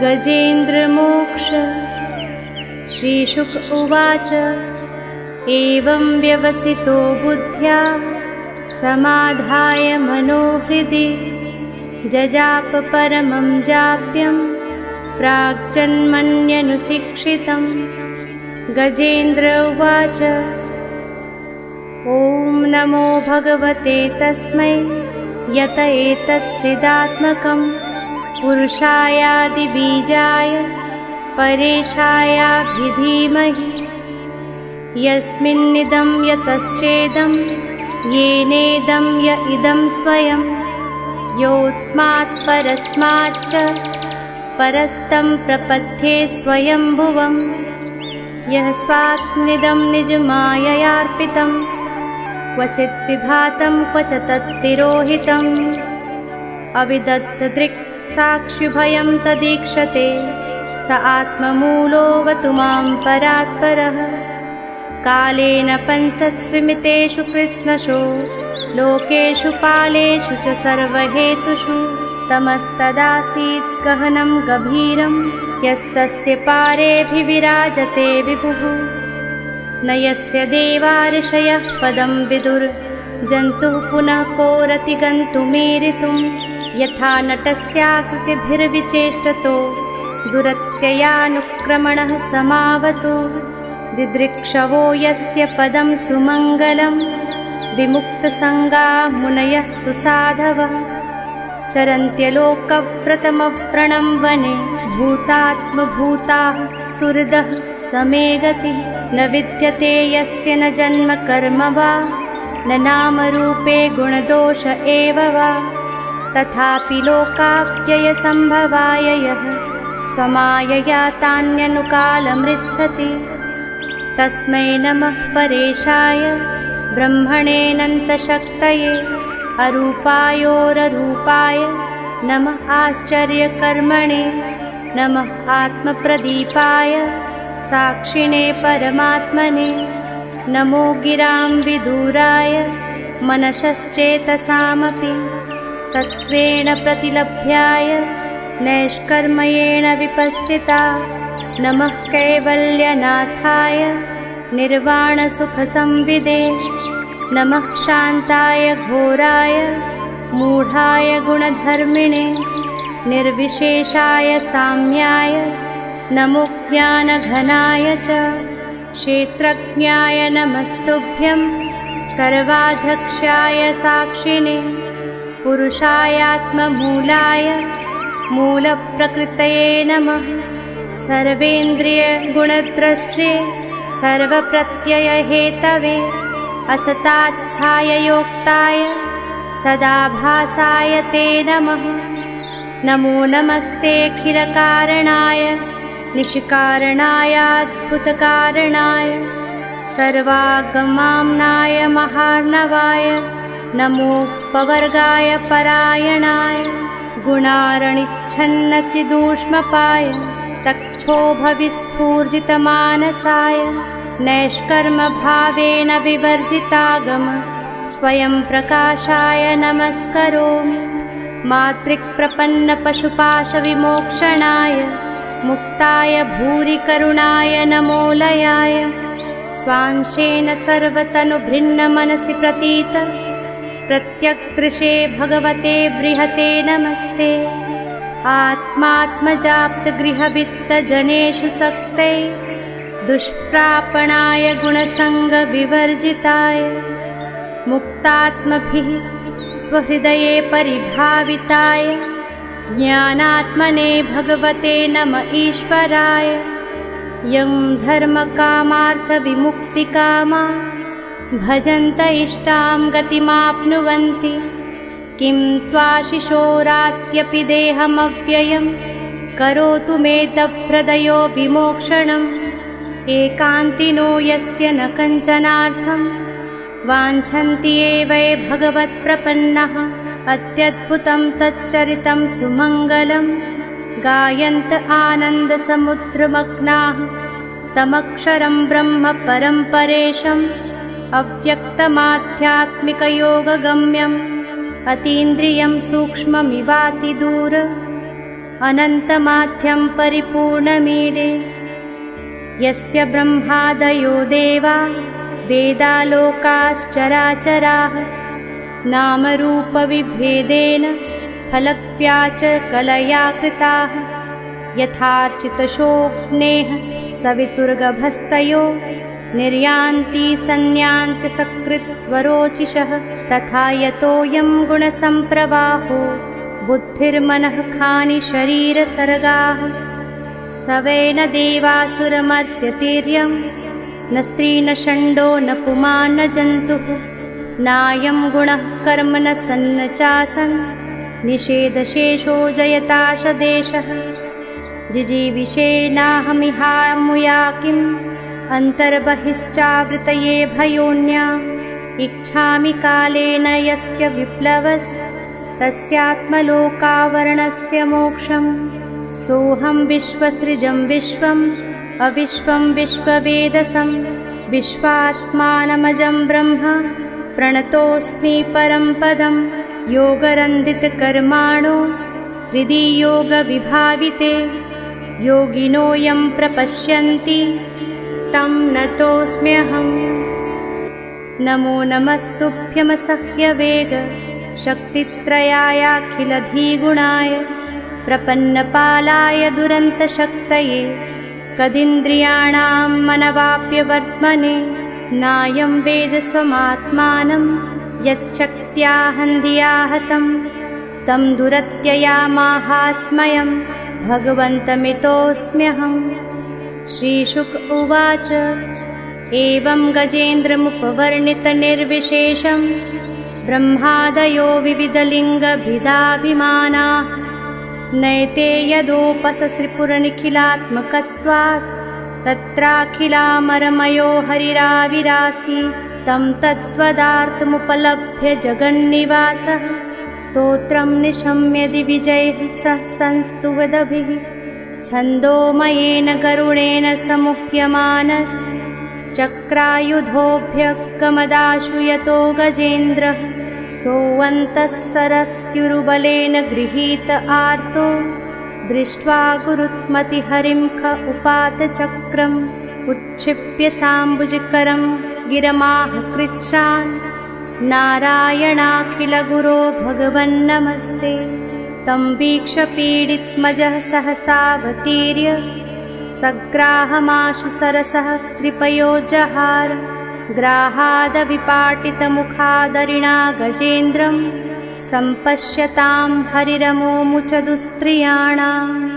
गजेन्द्रमोक्ष श्रीशुक उवाच। एवं व्यवसितो बुद्ध्या समाधाय मनोहृदि जजाप परमं जाप्यं प्राग्जन्मन्यनुशिक्षितं गजेन्द्र उवाच। ॐ नमो भगवते तस्मै यत एतच्चिदात्मकं पुरुषायादिबीजाय परेशायाभिधीमहि यस्मिन्निदं यतश्चेदं येनेदं य इदं स्वयं। योऽस्मात् परस्माच्च परस्तं प्रपद्ये स्वयंभुवं यः स्वात्स्निदं निजमाययार्पितं क्वचित् विभातं क्व च तत्तिरोहितम् अविदत्तदृक्साक्षिभयं तदीक्षते। स आत्ममूलोऽवतु मां परात्परः। कालेन पञ्चत्विमितेषु कृत्स्नशो लोकेषु कालेषु च सर्वहेतुषु। तमस्तदासीत् गहनं गभीरं। यस्तस्य पारेऽभिविराजते विभुः न यस्य देवाऋषयः पदं विदुर्जन्तुः पुनः कोरति गन्तुमीरितुं यथा नटस्याकृतिभिर्विचेष्टतो दुरत्ययानुक्रमणः समावतु। दिदृक्षवो यस्य पदं सुमङ्गलं विमुक्तसङ्गा मुनयः सुसाधवः। चरन्त्यलोकव्रतमव्रणं वने। भूतात्मभूताः सुहृदः समे गतिः न विद्यते यस्य न जन्म कर्म वा न नामरूपे गुणदोष एव वा। तथापि लोकाप्ययसम्भवाय यः स्वमायया तान्यनुकालमृच्छति। तस्मै नमः परेशाय ब्रह्मणेऽनन्तशक्तये अरूपायोररूपाय नमः आश्चर्यकर्मणे नमः आत्मप्रदीपाय साक्षिणे परमात्मने। नमो गिरां विदूराय मनसश्चेतसामपि। सत्त्वेन प्रतिलभ्याय नैष्कर्मयेण विपश्चिता। नमः कैवल्यनाथाय निर्वाणसुखसंविदे। नमः शान्ताय घोराय मूढाय गुणधर्मिणे। निर्विशेषाय साम्याय नमो ज्ञानघनाय च क्षेत्रज्ञाय नमस्तुभ्यं सर्वाध्यक्षाय साक्षिणे पुरुषायात्ममूलाय मूलप्रकृतये नमः। सर्वेन्द्रियगुणद्रष्टे सर्वप्रत्ययहेतवे असताच्छाययोक्ताय सदाभासाय ते नमः। नमो नमस्तेऽखिलकारणाय निष्कारणायाद्भुतकारणाय सर्वागमाम्नाय महार्णवाय नमोपवर्गाय परायणाय गुणारणिच्छन्नचिदूष्मपाय तक्षोभविस्फूर्जितमानसाय नैष्कर्मभावेन विवर्जितागम स्वयं प्रकाशाय नमस्करोमि मातृक्प्रपन्नपशुपाशविमोक्षणाय मुक्ताय भूरिकरुणाय नमोलयाय स्वांशेन सर्वतनुभृन्नमनसि प्रतीत। प्रत्यक्दृशे भगवते बृहते नमस्ते। आत्मात्मजाप्तगृहवित्तजनेषु सक्ते दुष्प्रापणाय गुणसङ्गविवर्जिताय। मुक्तात्मभिः स्वहृदये परिभाविताय ज्ञानात्मने भगवते नम ईश्वराय। यं धर्मकामार्थविमुक्तिकामा। भजन्त इष्टां गतिमाप्नुवन्ति। किं त्वाशिशोरात्यपि देहमव्ययं करोतु मे दभ्रदयो विमोक्षणम्। एकान्तिनो यस्य न कञ्चनार्थं वाञ्छन्ति एव भगवत्प्रपन्नः अत्यद्भुतं तच्चरितं सुमङ्गलं गायन्त आनन्दसमुद्रमग्नाः तमक्षरं ब्रह्म परं परेशम् अव्यक्तमाध्यात्मिकयोगगम्यं अतीन्द्रियं सूक्ष्ममिवातिदूर अनन्तमाध्यं परिपूर्णमीडे। यस्य ब्रह्मादयो देवा वेदालोकाश्चराचराः नामरूपविभेदेन फलक्व्या च कलया कृताः यथार्चितशोक्नेः सवितुर्गभस्तयो निर्यान्ति सन्न्यान्त्यसकृत्स्वरोचिषः तथा यतोऽयं गुणसम्प्रवाहो बुद्धिर्मनः खानि शरीरसर्गाः। स वै न स्त्री न षण्डो न पुमान् न जन्तुः नायं गुणः कर्म न सन्न चासन् निषेधशेषो जयताशदेशः जिजीविषेनाहमिहामुया किम्? अन्तर्बहिश्चावृतये भयोन्या। इच्छामि कालेन यस्य विप्लवस्तस्यात्मलोकावरणस्य मोक्षम्। सोऽहं विश्वसृजं विश्वम्। अविश्वं विश्ववेदसं विश्वात्मानमजं ब्रह्म प्रणतोऽस्मि परं पदं योगरन्दितकर्माणो हृदि योगविभाविते योगिनोऽयं प्रपश्यन्ति। तं नतोऽस्म्यहम् नमो नमस्तुभ्यमसह्यवेग शक्तित्रयायाखिलधीगुणाय प्रपन्नपालाय दुरन्तशक्तये। कदिन्द्रियाणां मनवाप्यवर्त्मने नायं वेद स्वमात्मानं यच्छक्त्याहन्धियाहतं तं दुरत्यया माहात्म्यं भगवन्तमितोऽस्म्यहम् श्रीशुक उवाच एवं गजेन्द्रमुपवर्णितनिर्विशेषं ब्रह्मादयो विविधलिङ्गभिदाभिमानाः नैते यदोपसश्रिपुरनिखिलात्मकत्वात् तत्राखिलामरमयो हरिराविरासि तं तद्वदार्तमुपलभ्य जगन्निवासः। स्तोत्रं निशम्य दिविजयः सः संस्तुवदभिः। छन्दोमयेन गरुणेन समुह्यमानश्चक्रायुधोऽभ्यगमदाशु यतो गजेन्द्रः। सोऽवन्तः सरस्युरुबलेन गृहीत आर्तो दृष्ट्वा गुरुत्मतिहरिं ख उपातचक्रम् उच्छिप्य साम्बुजकरं गिरमाह कृच्छ्रान्। नारायणाखिलगुरो भगवन्नमस्ते तं वीक्षपीडितमजः सहसावतीर्य सग्राहमाशु सरसः कृपयो जहार। ग्राहादविपाटितमुखादरिणा गजेन्द्रं सम्पश्यतां हरिरमोमुच दुस्त्रियाणाम्